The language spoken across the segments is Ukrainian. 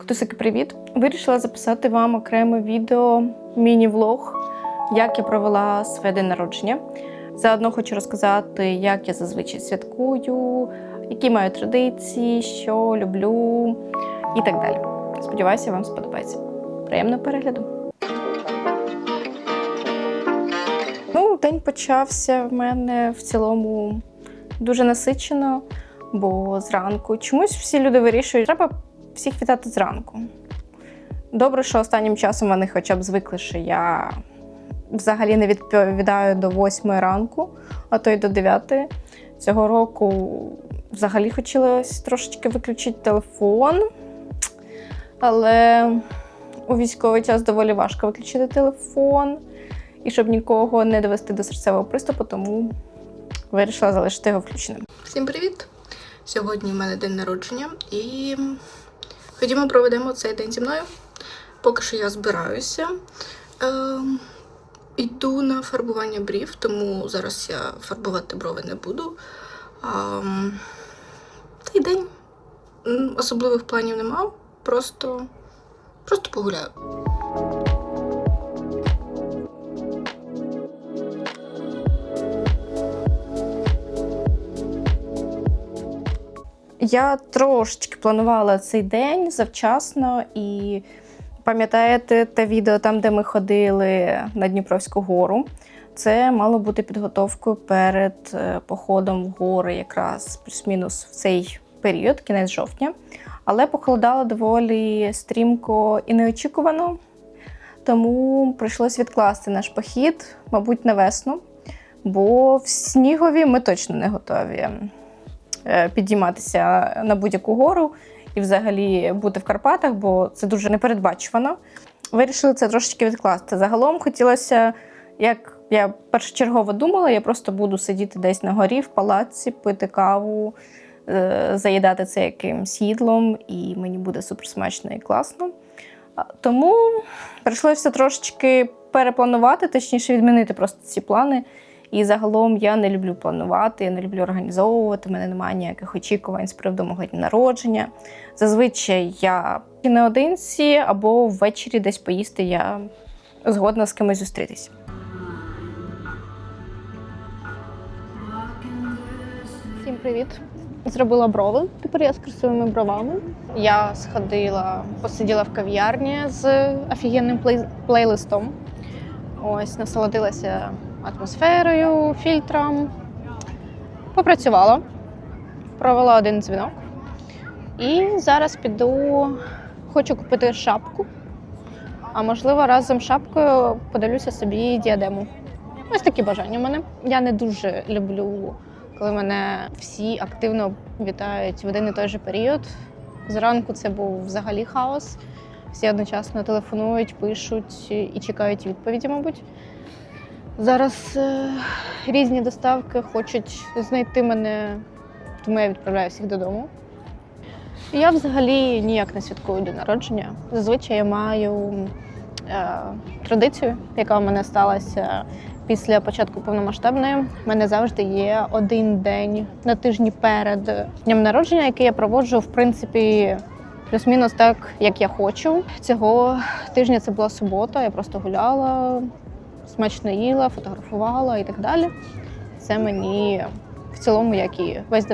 Ктусики, привіт! Вирішила записати вам окреме відео, міні-влог, як я провела своє день народження. Заодно хочу розказати, як я зазвичай святкую, які маю традиції, що люблю і так далі. Сподіваюся, вам сподобається. Приємного перегляду! Ну, день почався в мене в цілому дуже насичено, бо зранку чомусь всі люди вирішують, треба всіх вітати зранку. Добре, що останнім часом вони хоча б звикли, що я взагалі не відповідаю до 8 ранку, а то й до 9. Цього року взагалі хотілося трошечки виключити телефон, але у військовий час доволі важко виключити телефон. І щоб нікого не довести до серцевого приступу, тому вирішила залишити його включеним. Всім привіт! Сьогодні в мене день народження і ходімо проведемо цей день зі мною. Поки що я збираюся. Ем, Йду на фарбування брів, тому зараз я фарбувати брови не буду. Цей Та день. Особливих планів не мав, просто, просто погуляю. Я трошечки планувала цей день завчасно і пам'ятаєте те відео там, де ми ходили на Дніпровську гору. Це мало бути підготовкою перед е, походом в гори, якраз плюс-мінус в цей період, кінець жовтня. Але похолодало доволі стрімко і неочікувано, тому прийшлось відкласти наш похід, мабуть, на весну. Бо в снігові ми точно не готові підійматися на будь-яку гору і взагалі бути в Карпатах, бо це дуже непередбачувано. Вирішили це трошечки відкласти. Загалом хотілося, як я першочергово думала, я просто буду сидіти десь на горі в палаці, пити каву, е, заїдати це якимсь їдлом, і мені буде суперсмачно і класно. Тому прийшлося трошечки перепланувати, точніше, відмінити просто ці плани. І загалом я не люблю планувати, я не люблю організовувати. У мене немає ніяких очікувань з приводу мого дня народження. Зазвичай я наодинці або ввечері десь поїсти я згодна з кимось зустрітися. Всім привіт! Зробила брови. Тепер я з красивими бровами. Я сходила, посиділа в кав'ярні з офігенним плей- плейлистом. Ось насолодилася атмосферою, фільтром. Попрацювала, провела один дзвінок. І зараз піду, хочу купити шапку. А можливо, разом з шапкою подивлюся собі діадему. Ось такі бажання в мене. Я не дуже люблю, коли мене всі активно вітають в один і той же період. Зранку це був взагалі хаос. Всі одночасно телефонують, пишуть і чекають відповіді, мабуть. Зараз е, різні доставки хочуть знайти мене, тому я відправляю всіх додому. Я взагалі ніяк не святкую день народження. Зазвичай я маю е, традицію, яка в мене сталася після початку повномасштабної. У мене завжди є один день на тижні перед днем народження, який я проводжу, в принципі, плюс-мінус так, як я хочу. Цього тижня це була субота, я просто гуляла, смачно їла, фотографувала і так далі. Це мені в цілому, як і весь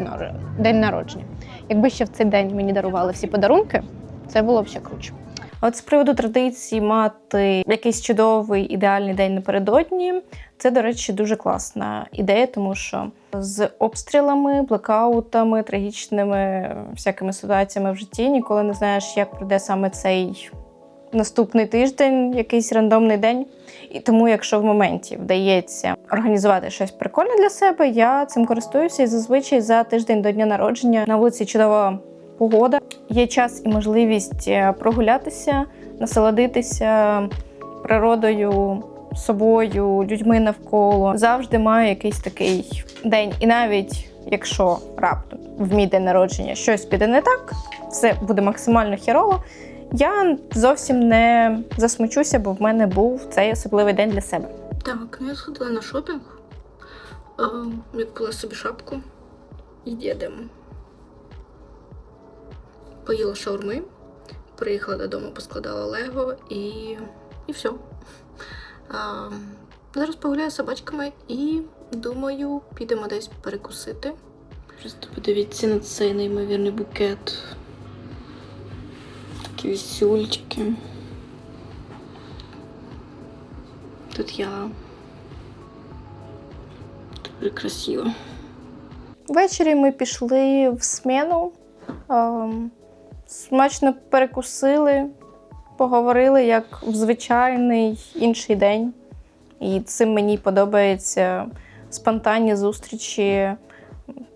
день народження. Якби ще в цей день мені дарували всі подарунки, це було б ще круче. От з приводу традиції мати якийсь чудовий ідеальний день напередодні, це, до речі, дуже класна ідея, тому що з обстрілами, блекаутами, трагічними всякими ситуаціями в житті ніколи не знаєш, як пройде саме цей наступний тиждень, якийсь рандомний день. І тому, якщо в моменті вдається організувати щось прикольне для себе, я цим користуюся і зазвичай за тиждень до дня народження на вулиці чудова погода. Є час і можливість е, прогулятися, насолодитися природою, собою, людьми навколо. Завжди маю якийсь такий день. І навіть якщо раптом в мій день народження щось піде не так, все буде максимально хірово. Я зовсім не засмучуся, бо в мене був цей особливий день для себе. Так, ну я сходила на шопінг. Купила собі шапку і діадему. Поїла шаурми, приїхала додому, поскладала Лего і, і все. А, зараз погуляю з собачками і думаю, підемо десь перекусити. Просто подивіться на цей неймовірний букет. Такі вісюльчики. Тут я. Дуже красиво. Ввечері ми пішли в смену, ем, смачно перекусили, поговорили як в звичайний інший день. І цим мені подобається спонтанні зустрічі,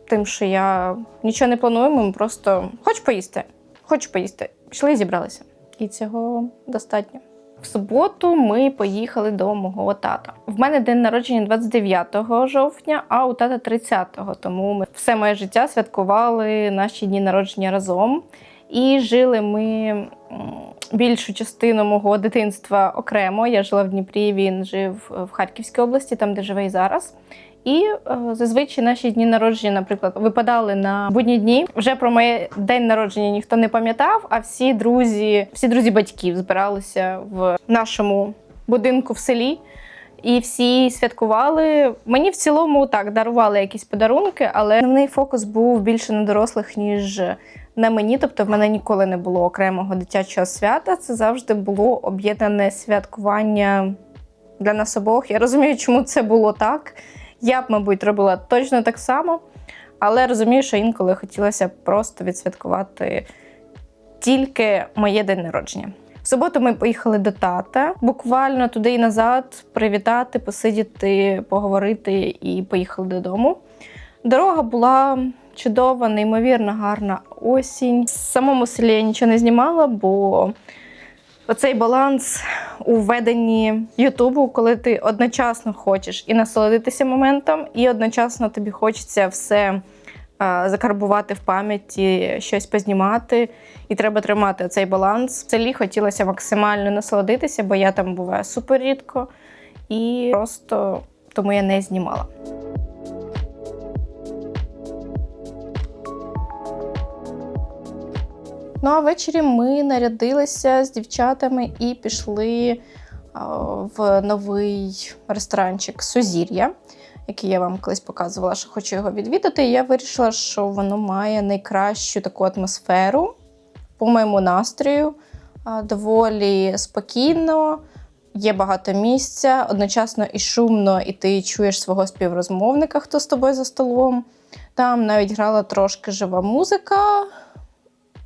тим, що я нічого не планую, ми просто хоч поїсти, хоч поїсти. Пішли і зібралися. І цього достатньо. В суботу ми поїхали до мого тата. В мене день народження 29 жовтня, а у тата 30-го. Тому ми все моє життя святкували наші дні народження разом. І жили ми більшу частину мого дитинства окремо. Я жила в Дніпрі, він жив в Харківській області, там де живе і зараз. І е, зазвичай наші дні народження, наприклад, випадали на будні дні. Вже про моє день народження ніхто не пам'ятав, а всі друзі, всі друзі батьків збиралися в нашому будинку в селі. І всі святкували. Мені в цілому так дарували якісь подарунки, але основний фокус був більше на дорослих, ніж на мені. Тобто, в мене ніколи не було окремого дитячого свята. Це завжди було об'єднане святкування для нас обох. Я розумію, чому це було так. Я б, мабуть, робила точно так само, але розумію, що інколи хотілося просто відсвяткувати тільки моє день народження. В суботу ми поїхали до тата, буквально туди і назад, привітати, посидіти, поговорити і поїхали додому. Дорога була чудова, неймовірно гарна осінь. В самому селі я нічого не знімала, бо оцей баланс у веденні Ютубу, коли ти одночасно хочеш і насолодитися моментом, і одночасно тобі хочеться все закарбувати в пам'яті, щось познімати, і треба тримати цей баланс. В селі хотілося максимально насолодитися, бо я там буваю супер рідко, і просто тому я не знімала. Ну а ввечері ми нарядилися з дівчатами і пішли в новий ресторанчик Сузір'я, який я вам колись показувала, що хочу його відвідати. Я вирішила, що воно має найкращу таку атмосферу по моєму настрою. Доволі спокійно, є багато місця, одночасно і шумно, і ти чуєш свого співрозмовника, хто з тобою за столом. Там навіть грала трошки жива музика.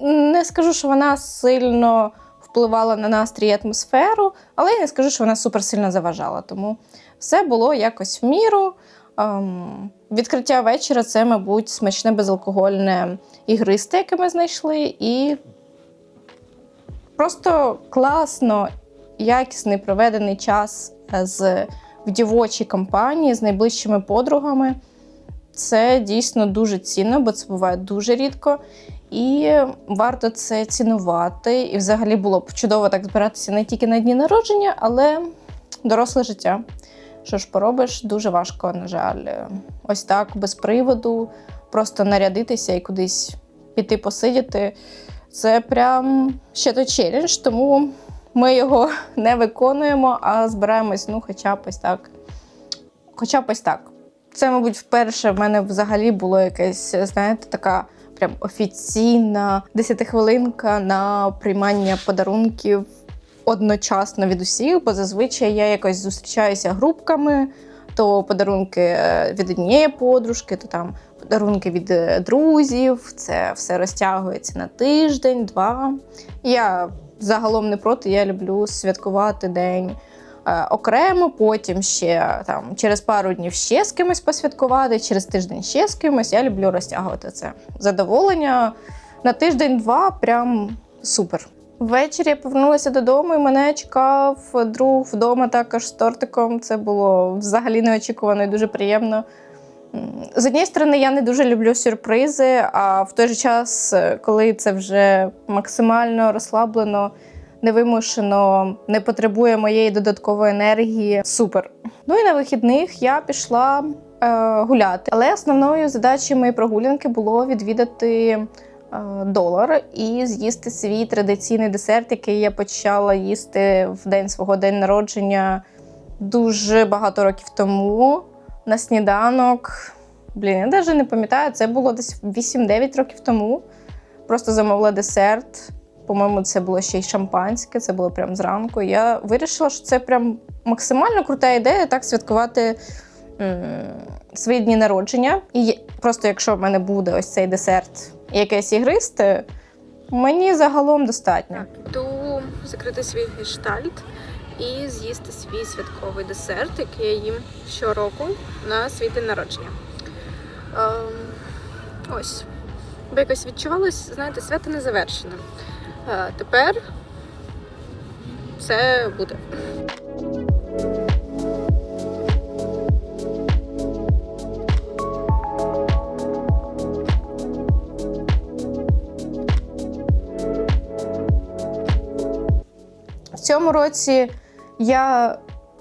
Не скажу, що вона сильно впливала на настрій і атмосферу, але я не скажу, що вона суперсильно заважала. Тому все було якось в міру. Ем, відкриття вечора це, мабуть, смачне безалкогольне ігристе, яке ми знайшли, і просто класно, якісний проведений час е, з в дівочій компанії з найближчими подругами. Це дійсно дуже цінно, бо це буває дуже рідко. І варто це цінувати. І взагалі було б чудово так збиратися не тільки на дні народження, але доросле життя. Що ж поробиш, дуже важко, на жаль, ось так, без приводу, просто нарядитися і кудись піти посидіти. Це прям ще той челендж, тому ми його не виконуємо, а збираємось, ну, хоча б ось так. Хоча б ось так. Це, мабуть, вперше в мене взагалі було якесь, знаєте, така прям офіційна десятихвилинка на приймання подарунків одночасно від усіх, бо зазвичай я якось зустрічаюся групками, то подарунки е, від однієї подружки, то там подарунки від е, друзів. Це все розтягується на тиждень, два. Я загалом не проти, я люблю святкувати день окремо, потім ще там через пару днів ще з кимось посвяткувати, через тиждень ще з кимось. Я люблю розтягувати це. Задоволення на тиждень-два прям супер. Ввечері я повернулася додому, і мене чекав друг вдома також з тортиком. Це було взагалі неочікувано і дуже приємно. З однієї сторони, я не дуже люблю сюрпризи, а в той же час, е, коли це вже максимально розслаблено, невимушено, не потребує моєї додаткової енергії. Супер. Ну і на вихідних я пішла е, гуляти. Але основною задачею моєї прогулянки було відвідати долар і з'їсти свій традиційний десерт, який я почала їсти в день свого день народження дуже багато років тому на сніданок. Блін, я навіть не пам'ятаю, це було десь 8-9 років тому. Просто замовила десерт. По-моєму, це було ще й шампанське, це було прям зранку. Я вирішила, що це прям максимально крута ідея так святкувати свої дні народження. І просто якщо в мене буде ось цей десерт якесь ігристе, мені загалом достатньо. Йду закрити свій гештальт і з'їсти свій святковий десерт, який я їм щороку на свій день народження. Ем, ось. Бо якось відчувалось, знаєте, свято не завершене. Тепер все буде. В цьому році я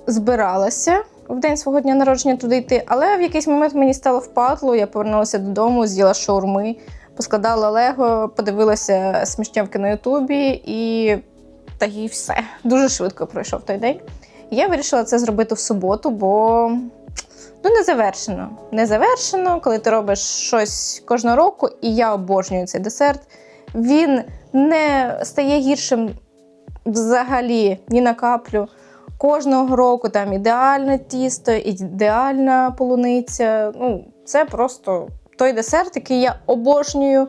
збиралася в день свого дня народження туди йти, але в якийсь момент мені стало впадло. Я повернулася додому, з'їла шаурми, поскладала лего, подивилася смішнявки на Ютубі і та і все. Дуже швидко пройшов той день. Я вирішила це зробити в суботу, бо ну не завершено. Не завершено, коли ти робиш щось кожного року, і я обожнюю цей десерт. Він не стає гіршим взагалі ні на каплю. Кожного року там ідеальне тісто, ідеальна полуниця. Ну, це просто той десерт, який я обожнюю.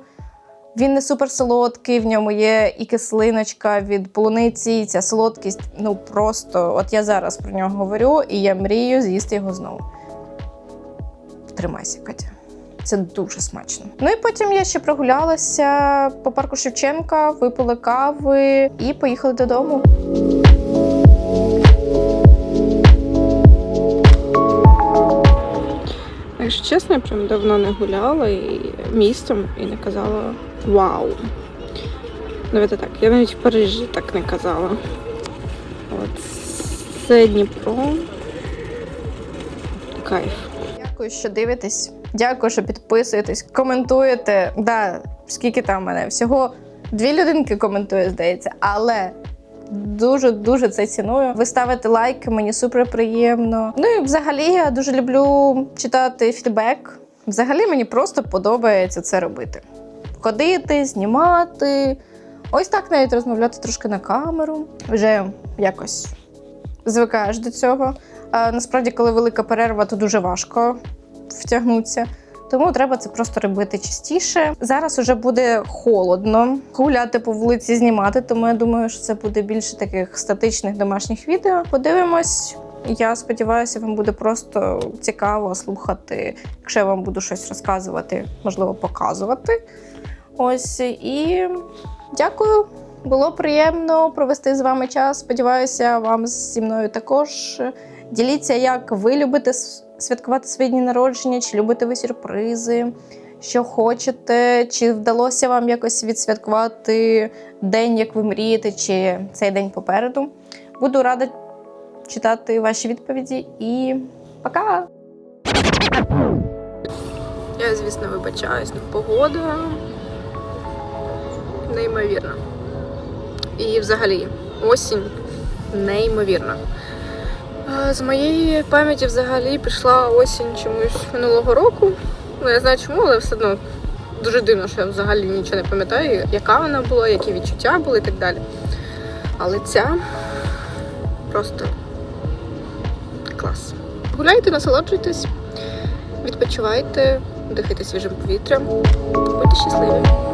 Він не супер солодкий, в ньому є і кислиночка від полуниці, і ця солодкість. Ну просто, от я зараз про нього говорю, і я мрію з'їсти його знову. Тримайся, Катя. Це дуже смачно. Ну і потім я ще прогулялася по парку Шевченка, випили кави і поїхали додому. Якщо чесно, я прям давно не гуляла і містом і не казала вау. Давайте так, я навіть в Парижі так не казала. От це Дніпро. Кайф. Дякую, що дивитесь. Дякую, що підписуєтесь, коментуєте. Да, скільки там мене? Всього дві людинки коментує, здається, але дуже дуже це ціную. Ви ставите лайки, мені супер приємно. Ну і взагалі я дуже люблю читати фідбек. Взагалі мені просто подобається це робити. Ходити, знімати. Ось так навіть розмовляти трошки на камеру. Вже якось звикаєш до цього. А насправді, коли велика перерва, то дуже важко втягнутися. Тому треба це просто робити частіше. Зараз уже буде холодно гуляти по вулиці, знімати, тому я думаю, що це буде більше таких статичних домашніх відео. Подивимось. Я сподіваюся, вам буде просто цікаво слухати, якщо я вам буду щось розказувати, можливо, показувати. Ось і дякую. Було приємно провести з вами час. Сподіваюся, вам зі мною також. Діліться, як ви любите святкувати свої дні народження, чи любите ви сюрпризи, що хочете, чи вдалося вам якось відсвяткувати день, як ви мрієте, чи цей день попереду. Буду рада читати ваші відповіді і пока! Я, звісно, вибачаюсь, але погода неймовірна. І взагалі осінь неймовірна. Е, З моєї пам'яті взагалі пішла осінь чомусь минулого року. Ну, я знаю чому, але все одно дуже дивно, що я взагалі нічого не пам'ятаю, яка вона була, які відчуття були і так далі. Але ця просто клас. Гуляйте, насолоджуйтесь, відпочивайте, дихайте свіжим повітрям. Будьте щасливі.